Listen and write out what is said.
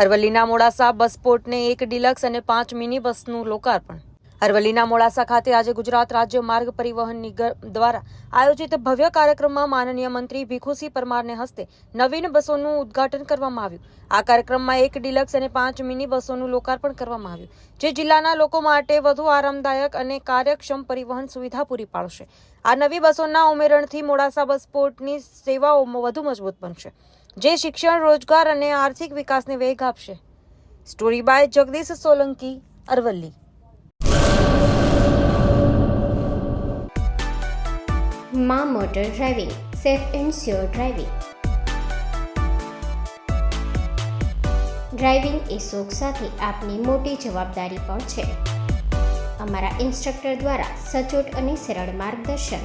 અરવલ્લીના મોડાસા બસ પોર્ટને એક ડિલક્સ અને પાંચ મિની બસનું લોકાર્પણ. અરવલ્લીના મોડાસા ખાતે આજે ગુજરાત રાજ્ય માર્ગ પરિવહન નિગમ દ્વારા આયોજિત ભવ્ય કાર્યક્રમમાં માનનીય મંત્રી ભીખુસિંહ પરમારને હસ્તે નવીન બસોનું ઉદ્ઘાટન કરવામાં આવ્યું. આ કાર્યક્રમમાં એક ડિલક્સ અને પાંચ મિની બસોનું લોકાર્પણ કરવામાં આવ્યું, જે જિલ્લાના લોકો માટે વધુ આરામદાયક અને કાર્યક્ષમ પરિવહન સુવિધા પૂરી પાડશે. આ નવી બસોના ઉમેરણથી મોડાસા બસ પોર્ટની સેવાઓ વધુ મજબૂત બનશે. જે શિક્ષણ, રોજગાર અને આર્થિક વિકાસને વેગ આપશે. Story by Jagdish Solanki, Aravalli. મા motor driving, safe and sure driving. Driving એ શોખ સાથે આપની મોટી જવાબદારી પણ છે. અમારા ઇન્સ્ટ્રક્ટર દ્વારા સચોટ અને સરળ માર્ગદર્શન.